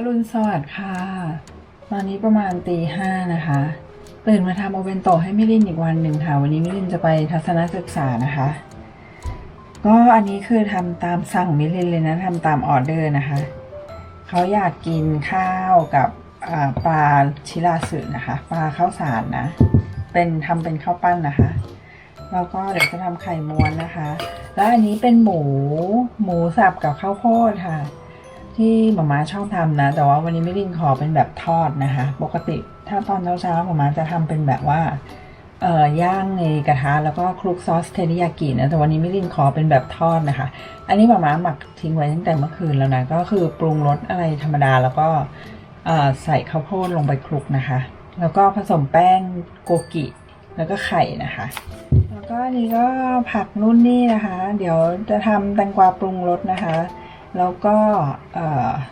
อรุณสวัสดิ์ค่ะ ตอนนี้ประมาณตีห้านะคะ ตื่นมาทำโอเวนโตให้มิลินอีกวันหนึ่งค่ะ วันนี้มิลินจะไปทัศนศึกษานะคะ ก็อันนี้คือทำตามสั่งมิลินเลยนะทำตามออเดอร์นะคะ เขาอยากกินข้าวกับปลาชิราสึนะคะ ปลาข้าวสารนะ เป็นทำเป็นข้าวปั้นนะคะ แล้วก็เดี๋ยวจะทำไข่ม้วนนะคะ แล้วอันนี้เป็นหมูหมูสับกับข้าวโพดค่ะ ที่หมาม่าชอบทำนะ แต่ว่าวันนี้ไม่ลินขอเป็นแบบทอดนะคะ ปกติถ้าตอนเช้าๆหมาม่าจะทำเป็นแบบว่าเอ่อย่างในกระทะแล้วก็คลุกซอสเทริยากินะ แต่วันนี้ไม่ลินขอเป็นแบบทอดนะคะ อันนี้หมาม่าหมักทิ้งไว้ตั้งแต่เมื่อคืนแล้วนะ ก็คือปรุงรสอะไรธรรมดาแล้วก็เอ่อใส่ข้าวโพดลงไปคลุกนะคะ แล้วก็ผสมแป้งโกกิแล้วก็ไข่นะคะ แล้วก็นนี้ก็ผักนู่นนี่นะคะ เดี๋ยวจะทำแตงกวาปรุงรสนะคะ แล้วก็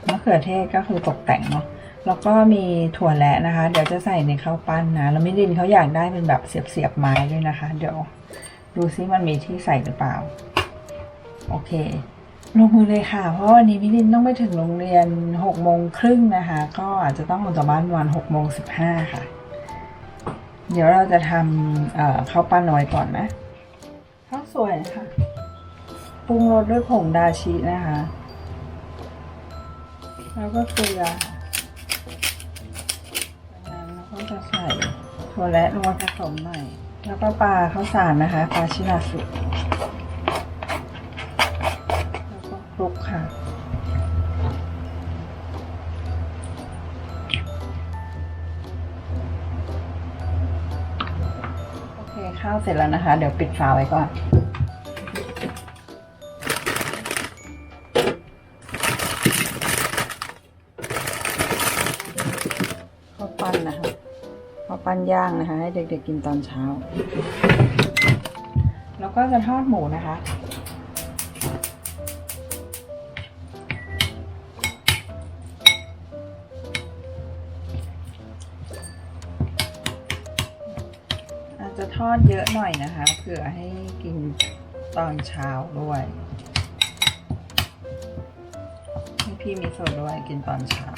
มะเขือเทศก็คือตกแต่งเนาะแล้วก็มีถั่วแระนะคะ เดี๋ยวจะใส่ในข้าวปั้นนะ แล้วมิลินเขาอยากได้เป็นแบบเสียบๆไม้ด้วยนะคะ เดี๋ยวดูซิมันมีที่ใส่หรือเปล่า โอเค ลงมือเลยค่ะ เพราะวันนี้มิลินต้องไปถึงโรงเรียนหกโมงครึ่งนะคะ ก็อาจจะต้องออกจากบ้านวันหกโมงสิบห้าค่ะ เดี๋ยวเราจะทำเข้าวปั้นเอาไว้ก่อนนะข้าวสวยนะคะปรุงรสด้วยผงดาชินะคะ แล้วก็เกลือจากนั้นเราก็จะใส่ถั่วและลงมาผสมหน่อย แล้วก็ปลาข้าวสารนะคะ ปลาชิราสุแล้วก็คลุกค่ะโอเคข้าวเสร็จแล้วนะคะ เดี๋ยวปิดฝาไว้ก่อน ปั้นย่างนะคะ ให้เด็กๆกินตอนเช้า แล้วก็จะทอดหมูนะคะ อาจจะทอดเยอะหน่อยนะคะเผื่อให้กินตอนเช้าด้วยให้พี่มิโซะด้วยกินตอนเช้า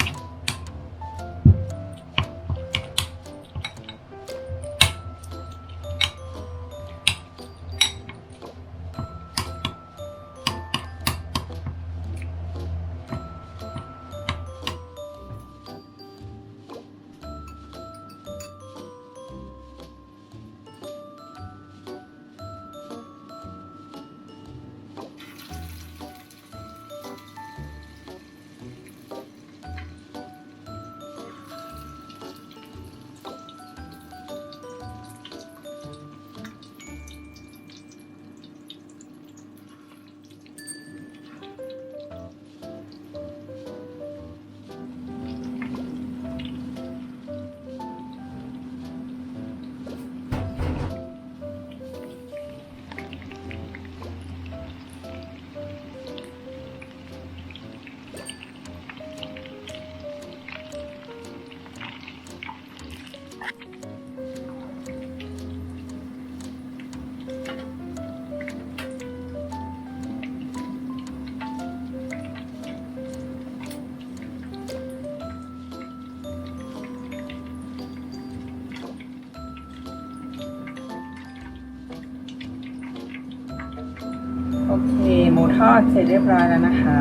ทอดเสร็จเรียบร้อยแล้วนะคะ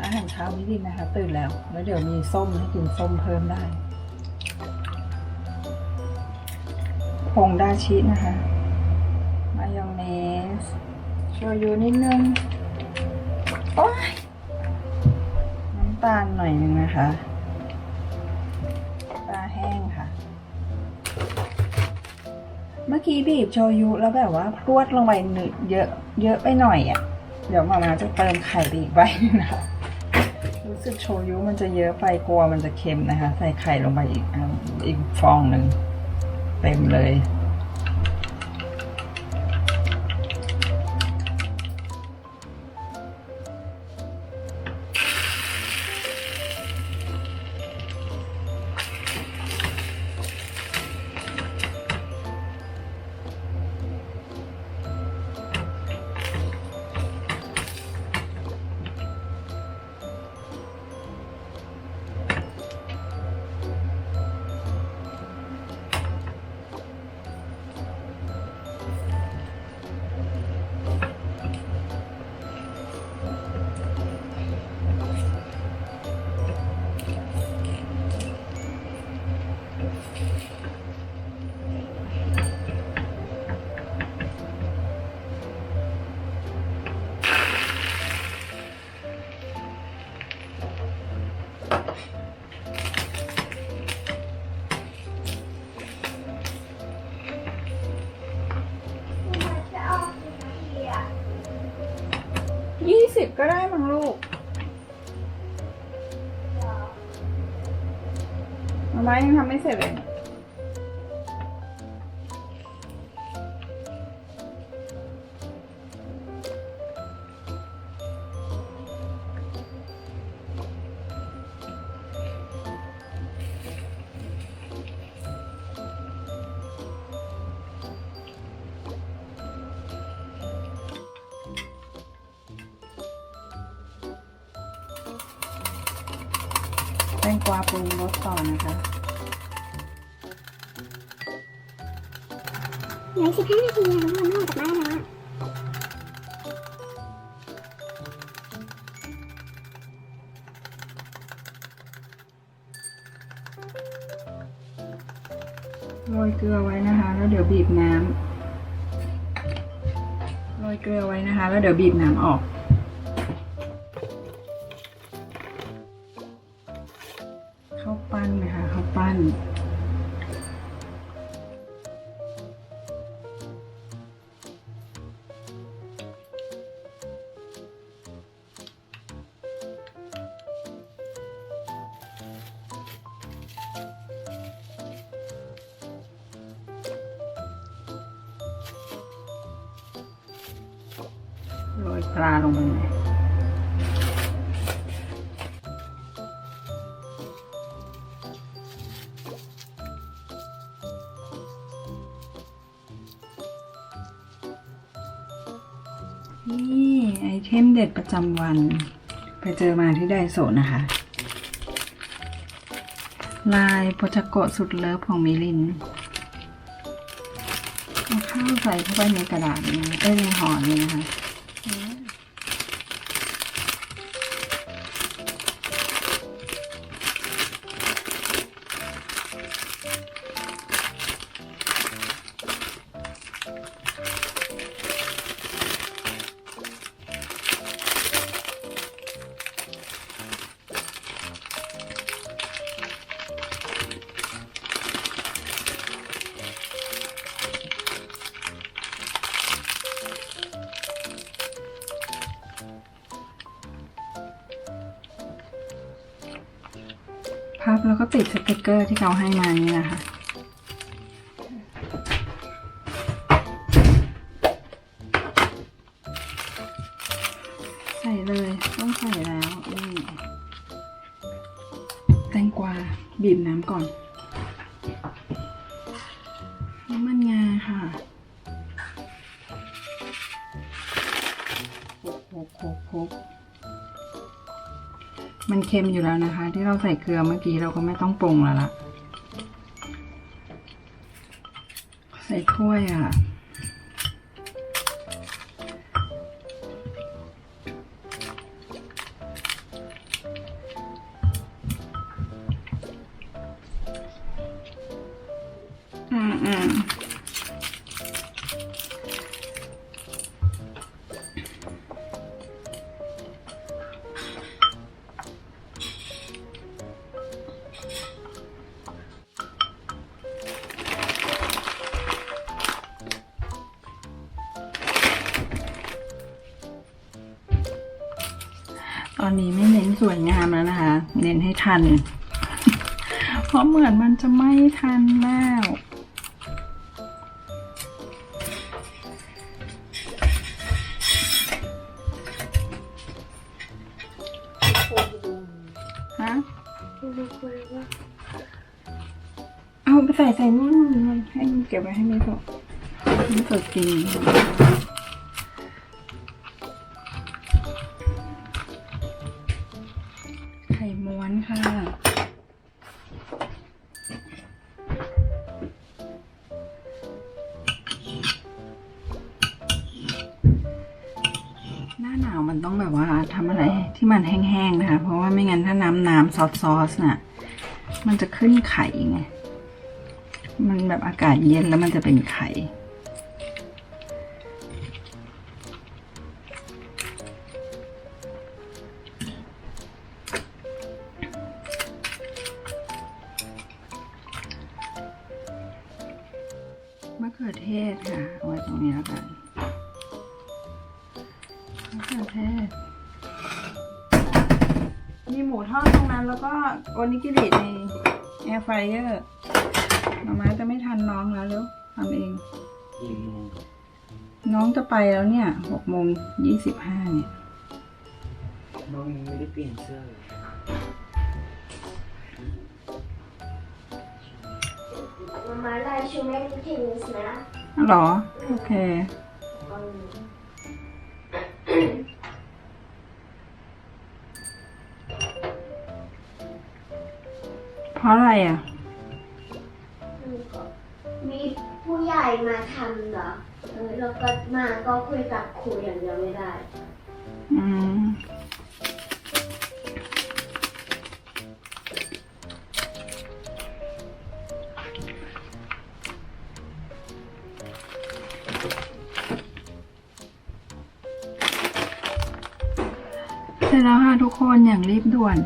อาหารเช้านิดนึงนะคะ ตื่นแล้ว แล้วเดี๋ยวมีส้มให้กินส้มเพิ่มได้ผงดาชินะคะ มายองเนส โชยุนิดนึง โอ้ย ตาลหน่อยนึงนะคะปลาแห้งค่ะ เมื่อกี้บีบโชยุแล้วแบบว่าพรวดลงไปหนึเยอะเยอะไปหน่อยอะ่ะ เดี๋ยวมามาจะเติมไข่ไปอีกใบนึงนะคะรู้สึกโชยุมันจะเยอะไปกลัวมันจะเค็มนะคะ ใส่ไข่ลงไปอีกอีกฟองหนึ่งเต็มเลย ก็ได้มั้งลูกมาม่ายังทำไม่เสร็จเลย กวาปรุงรสต่อนะคะ เหลือสิบห้านาทีแล้วมันออกจากบ้านแล้วอะโรยเกลือไว้นะคะ แล้วเดี๋ยวบีบน้ำโรยเกลือไว้นะคะ แล้วเดี๋ยวบีบน้ำออก ลงไปเลยนี่ไอเทมเด็ดประจำวัน ไปเจอมาที่ไดโซนะคะ ลายโปชโกะสุดเลิฟของมิลินเอาข้าวใส่เข้าไปในกระดาษนี้เอ้ยในห่อนี้นะคะ พับแล้วก็ติดสติกเกอร์ที่เขาให้มานี่นะคะ ค็มอยู่แล้วนะคะ ที่เราใส่เกลือเมื่อกี้เราก็ไม่ต้องปรุงแล้วล่ะ ใส่ถ้วยอะ เน้นสวยงามแล้วนะคะ เน้นให้ทัน เพราะเหมือนมันจะไม่ทันแล้วฮะเอาไปใส่ใส่นู่นให้เก็บไว้ให้ไม่ตกไม่ตกจริงาหนาวมันต้องแบบว่าทำอะไรที่มันแห้งๆนะคะ เพราะว่าไม่งั้นถ้าน้ำน้ำซอสซอสน่ะ มันจะขึ้นไข่ไง มันแบบอากาศเย็นแล้วมันจะเป็นไข่ โอนิกิริในแอร์ไฟเออร์มาม่าจะไม่ทันน้องแล้วเร็วทำเองกี่โมงน้องจะไปแล้วเนี่ยหกโมงยี่สิบห้าเนี่ย น้องยังไม่ได้เปลี่ยนเสื้อเลยมาม่าได้ชูแม่งเทนนิสนะหรอ โอเค ราะอะไรอะ มีผู้ใหญ่มาทำเหรอเออแล้วก็มาก็คุยกับครูอย่างเดียวไม่ได้ อืม เสร็จแล้วค่ะทุกคนอย่างรีบด่วน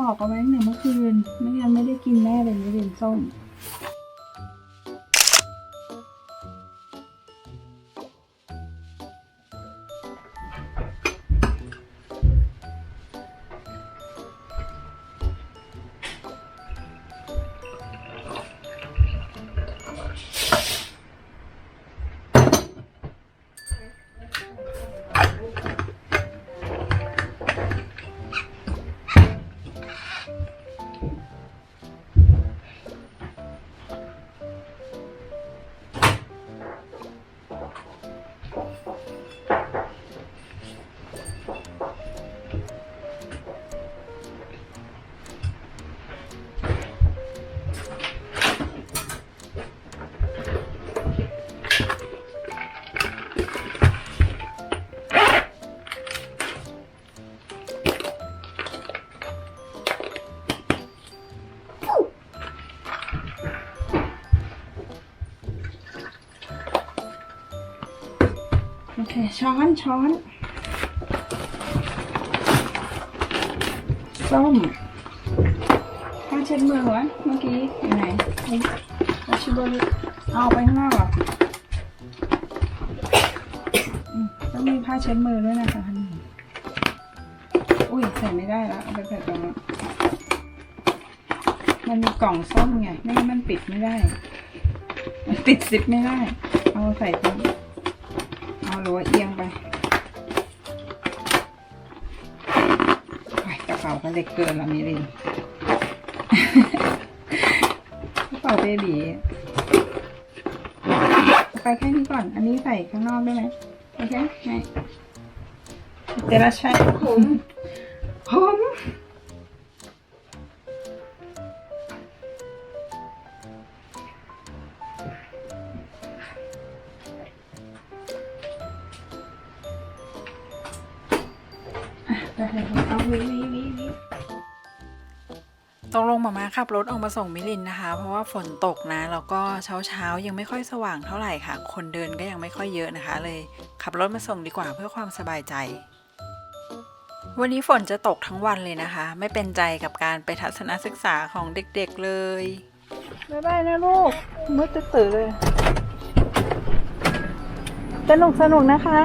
บอกเอาไว้ตั้งแต่เมื่อคืน ช้อนช้อนส้มผ้าเช็ดมือวะเมื่อกี้อยู่ไหนอาชิบริเอาไปข้างนอกเหรอต้องมีผ้าเช็ดมือด้วยนะคะท่านผู้ชมอุ้ยใส่ไม่ได้แล้วเอาไปใส่ตรงนั้นมันมีกล่องส้มไงไม่งั้นมันปิดไม่ได้ มันติดซิปไม่ได้ เอาใส่ตรง เอาหรือว่าเอียงไปไกระเป๋าก็เล็กเกินละมิรินกระเป๋าเบบีไปแค่นี้ก่อน อันนี้ใส่ข้างนอกได้ไหมโอเคไหมเจราใช้ผมผม เลยเอาวิวิวิวิตกลงมามาขับรถออกมาส่งมิลินนะคะ เพราะว่าฝนตกนะแล้วก็เช้าเช้าๆยังไม่ค่อยสว่างเท่าไหร่ค่ะ คนเดินก็ยังไม่ค่อยเยอะนะคะ เลยขับรถมาส่งดีกว่าเพื่อความสบายใจ วันนี้ฝนจะตกทั้งวันเลยนะคะ ไม่เป็นใจกับการไปทัศนศึกษาของเด็กๆเลยบ๊ายบายนะลูกมืดตื่นเลยสนุกสนุกนะคะ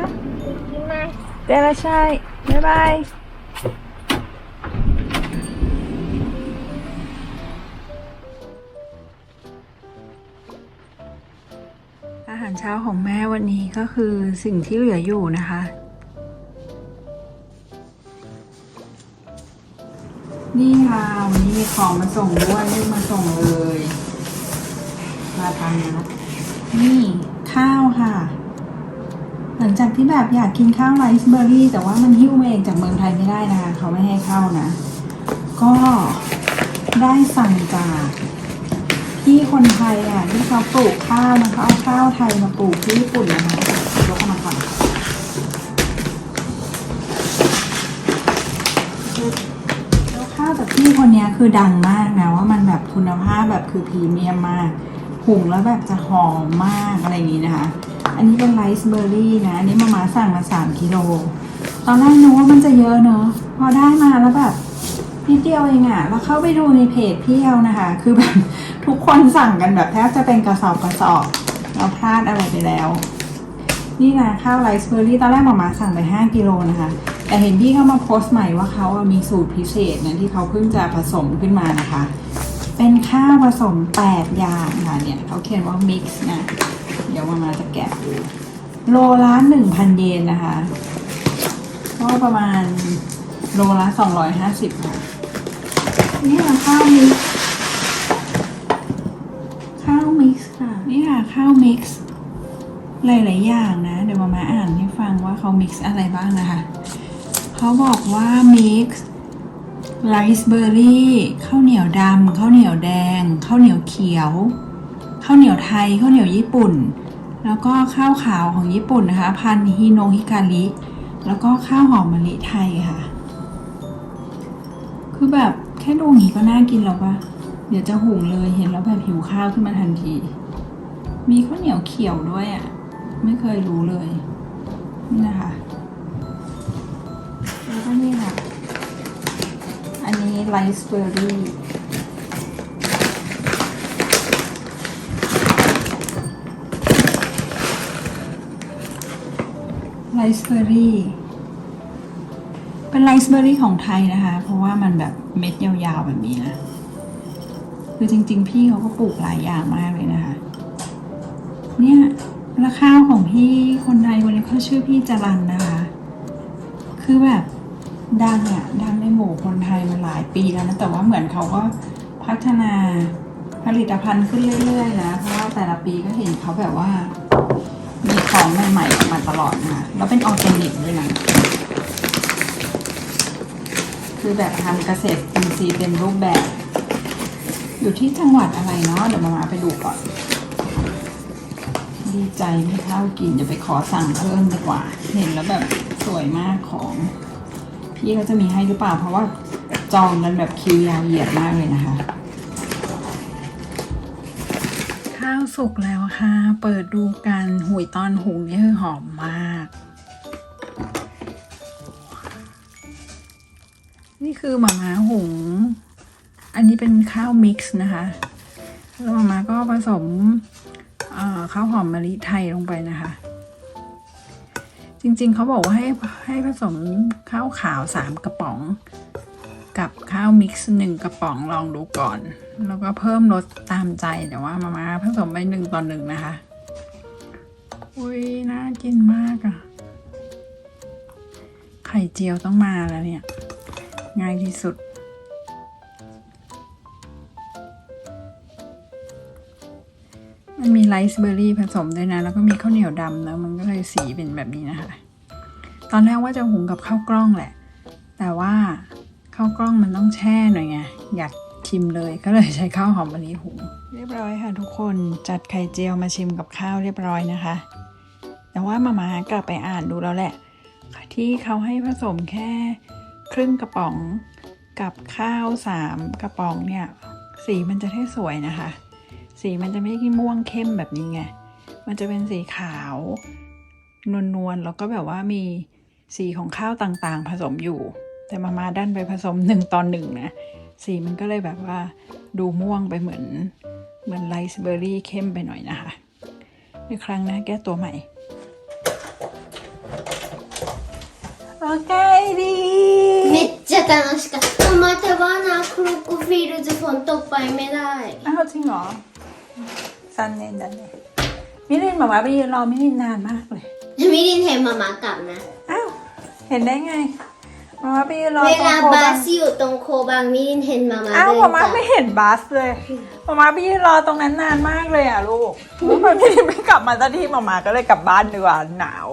กินมาเดลชัยบ๊ายบาย หารเช้าของแม่วันนี้ก็คือสิ่งที่เหลืออยู่นะคะ นี่ค่ะวันนี้มีของมาส่งด้วยรีบมาส่งเลยมาทานนะนี่ข้าวค่ะ หลังจากที่แบบอยากกินข้าวไรซ์เบอร์รี่ แต่ว่ามันหิ้วมาเองจากเมืองไทยไม่ได้นะคะ เขาไม่ให้เข้านะ ก็ได้สั่งจาก พี่คนไทยอะที่เขาปลูกข้าวนะเขาเอาข้าวไทยมาปลูกที่ญี่ปุ่นนะคะยกมาก่อนแล้วข้าวจากพี่คนเนี้ยคือดังมากนะว่ามันแบบคุณภาพแบบคือพรีเมียมมากหุงแล้วแบบจะหอมมากอะไรอย่างนี้นะคะ อันนี้เป็นไรซ์เบอร์รี่นะ อันนี้มามาสั่งมาสามกิโล ตอนแรกนึกว่ามันจะเยอะเนอะพอได้มาแล้วแบบเดียวเองอะเราเข้าไปดูในเพจพี่เอานะคะ คือแบบ ทุกคนสั่งกันแบบแทบจะเป็นกระสอบกระสอบ เราพลาดอะไรไปแล้ว นี่นะข้าวไรซ์เบอร์รี่ตอนแรกหมามาสั่งไป 5กิโลนะคะ แต่เห็นพี่เขามาโพสต์ใหม่ว่าเขามีสูตรพิเศษนะที่เขาเพิ่งจะผสมขึ้นมานะคะ เป็นข้าวผสม 8 อย่างค่ะเนี่ยเขาเขียนว่า mix นะ เดี๋ยวมามาจะแกะดูโลละ1,000เยนนะคะ ก็ประมาณโลละ250ค่ะนี่ค่ะข้าวมิกซ์ ข้าวมิกซ์ค่ะ นี่ค่ะ ข้าวมิกซ์หลายๆอย่างนะ เดี๋ยวมามาอ่านให้ฟังว่าเขามิกซ์อะไรบ้างนะคะ เขาบอกว่ามิกซ์ไรซ์เบอร์รี่ข้าวเหนียวดำข้าวเหนียวแดงข้าวเหนียวเขียวข้าวเหนียวไทยข้าวเหนียวญี่ปุ่น แล้วก็ข้าวขาวของญี่ปุ่นนะคะ พันฮิโนฮิการิแล้วก็ข้าวหอมมะลิไทยค่ะ คือแบบแค่ดูอย่างนี้ก็น่ากินแล้วปะ เดี๋ยวจะหุงเลยเห็นแล้วแบบหิวข้าวขึ้นมาทันที มีข้าวเหนียวเขียวด้วยอะ่ะ ไม่เคยรู้เลย นี่นะคะ แล้วก็นี่ค่ะ อันนี้ไรซ์เบอร์รี่ไรซ์เบอร์รี่ เป็นไรซ์เบอร์รี่ของไทยนะคะ เพราะว่ามันแบบเม็ดยาวๆแบบนี้นะ คือจริง ๆ พี่เขาก็ปลูกหลายอย่างมากเลยนะคะ เนี่ยแล้วข้าวของพี่คนไทยวันนี้เขาชื่อพี่จรันนะคะ คือแบบดังอะดังในหมู่คนไทยมาหลายปีแล้วนะแต่ว่าเหมือนเขาก็พัฒนาผลิตภัณฑ์ขึ้นเรื่อยๆนะเพราะว่าแต่ละปีก็เห็นเขาแบบว่า มีของใหม่ๆออกมาตลอดนะคะแล้วเป็นออร์แกนิกด้วยนะคือแบบทำเกษตรอินทรีย์เต็มรูปแบบ อยู่ที่จังหวัดอะไรเนาะเดี๋ยวมามาไปดูก่อน ดีใจไม่เท่ากินเดี๋ยวไปขอสั่งเพิ่มดีกว่า เห็นแล้วแบบสวยมากของ พี่เขาจะมีให้หรือเปล่า เพราะว่าจองกันแบบคิวยาวเหยียดมากเลยนะคะ ข้าวสุกแล้วค่ะ เปิดดูกันหุยตอนหุงนี่คือหอมมาก นี่คือหมาม้าหุง อันนี้เป็นข้าวมิกซ์นะคะ แล้วมามาก็ผสมข้าวหอมมะลิไทยลงไปนะคะ จริงๆเขาบอกว่าให้ให้ผสมข้าวขาวสามกระป๋อง กับข้าวมิกซ์หนึ่งกระป๋องลองดูก่อน แล้วก็เพิ่มรสตามใจแต่ว่ามามาผสมไปหนึ่งต่อหนึ่งนะคะ อุ้ยน่ากินมากอะไข่เจียวต้องมาแล้วเนี่ย ง่ายที่สุด มันมีไรซ์เบอร์รี่ผสมด้วยนะ แล้วก็มีข้าวเหนียวดำแล้วมันก็เลยสีเป็นแบบนี้นะคะ ตอนแรกว่าจะหุงกับข้าวกล้องแหละ แต่ว่าข้าวกล้องมันต้องแช่หน่อยไง อยากชิมเลยก็เลยใช้ข้าวหอมมะลิหุงเรียบร้อยค่ะทุกคนจัดไข่เจียวมาชิมกับข้าวเรียบร้อยนะคะ แต่ว่ามาม่ากลับไปอ่านดูแล้วแหละ ที่เขาให้ผสมแค่ครึ่งกระป๋องกับข้าวสามกระป๋องเนี่ยสีมันจะให้สวยนะคะ สีมันจะไม่ม่วงเข้มแบบนี้ไง มันจะเป็นสีขาวนวลๆ แล้วก็แบบว่ามีสีของข้าวต่างๆ ผสมอยู่ แต่มามาด้านไปผสมหนึ่งตอนหนึ่งนะ สีมันก็เลยแบบว่าดูม่วงไปเหมือนเหมือนไลซ์เบอร์รี่เข้มไปหน่อยนะคะอีครั้งนะแก้ตัวใหม่ โอเคดีめっちゃ楽しかった。またバナークロコフィールズフォントっぱいめない。อ้าวจริงเหอ ซันเนนดันเนนมิลินบอกว่าไปยืนรอมิลินนานมากเลย มิลินเห็นมามากลับนะ อ้าว เห็นได้ไงมามาไปยืนรอ เว ตรง ลา โค บา บัง สอยู่ตรงโคบังมิลินเห็นมามา อ้าว เดิน มาก มา ลับ ไม่เห็นบัสเลยมามาไปยืนรอตรงนั้นนานมากเลยอ่ะลูกแล้วมันมิลินไม่กลับมาสักทีมามาก็เลยกลับบ้านดีกว่าหนาว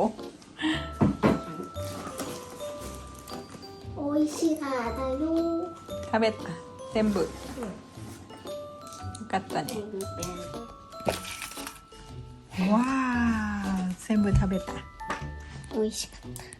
โอ้ยชิคาตาลูก 食べた全部よかったね 와, 쌤을 다 뱉다. 오이시겠다.